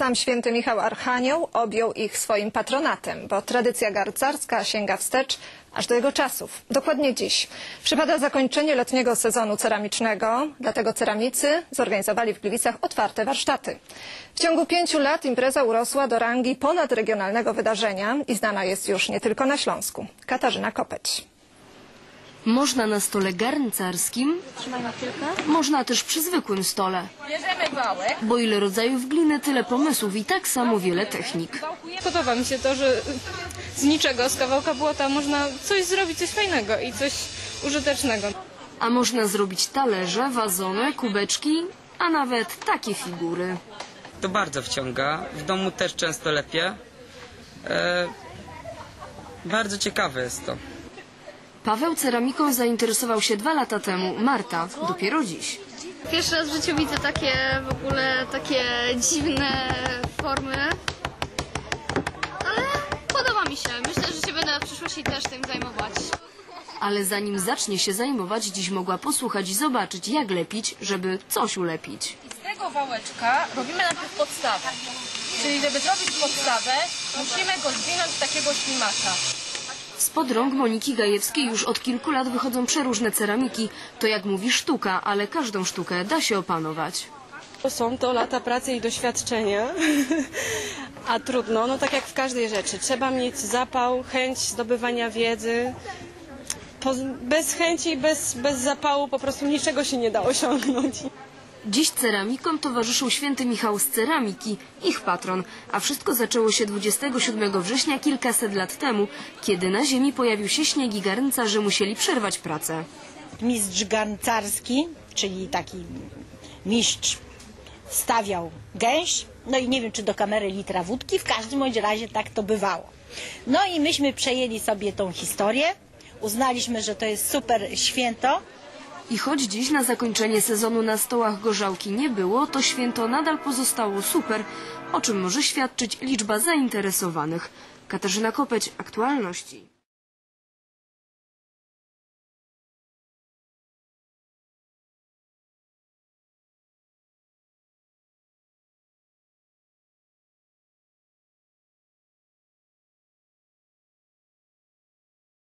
Sam święty Michał Archanioł objął ich swoim patronatem, bo tradycja garcarska sięga wstecz aż do jego czasów. Dokładnie dziś przypada zakończenie letniego sezonu ceramicznego, dlatego ceramicy zorganizowali w Gliwicach otwarte warsztaty. W ciągu pięciu lat impreza urosła do rangi ponadregionalnego wydarzenia i znana jest już nie tylko na Śląsku. Katarzyna Kopeć. Można na stole garncarskim, można też przy zwykłym stole. Bierzemy wałek. Bo ile rodzajów gliny, tyle pomysłów i tak samo wiele technik. Podoba mi się to, że z niczego, z kawałka błota można coś zrobić, coś fajnego i coś użytecznego. A można zrobić talerze, wazony, kubeczki, a nawet takie figury. To bardzo wciąga. W domu też często lepiej. E, bardzo ciekawe jest to. Paweł ceramiką zainteresował się dwa lata temu, Marta dopiero dziś. Pierwszy raz w życiu widzę takie w ogóle takie dziwne formy. Ale podoba mi się. Myślę, że się będę w przyszłości też tym zajmować. Ale zanim zacznie się zajmować, dziś mogła posłuchać i zobaczyć, jak lepić, żeby coś ulepić. Z tego wałeczka robimy najpierw podstawę. Czyli żeby zrobić podstawę, musimy go zwinąć w takiego ślimaka. Spod rąk Moniki Gajewskiej już od kilku lat wychodzą przeróżne ceramiki. To jak mówi sztuka, ale każdą sztukę da się opanować. Są to lata pracy i doświadczenia, a trudno, no tak jak w każdej rzeczy. Trzeba mieć zapał, chęć zdobywania wiedzy. Bez chęci, bez, bez zapału po prostu niczego się nie da osiągnąć. Dziś ceramikom towarzyszył święty Michał z ceramiki, ich patron, a wszystko zaczęło się 27 września kilkaset lat temu, kiedy na ziemi pojawił się śnieg i garncarze musieli przerwać pracę. mistrz garncarski, czyli taki mistrz stawiał gęś, no i nie wiem czy do kamery litra wódki, w każdym bądź razie tak to bywało. No i myśmy przejęli sobie tą historię, uznaliśmy, że to jest super święto, I choć dziś na zakończenie sezonu na stołach gorzałki nie było, to święto nadal pozostało super, o czym może świadczyć liczba zainteresowanych. Katarzyna Kopeć, aktualności.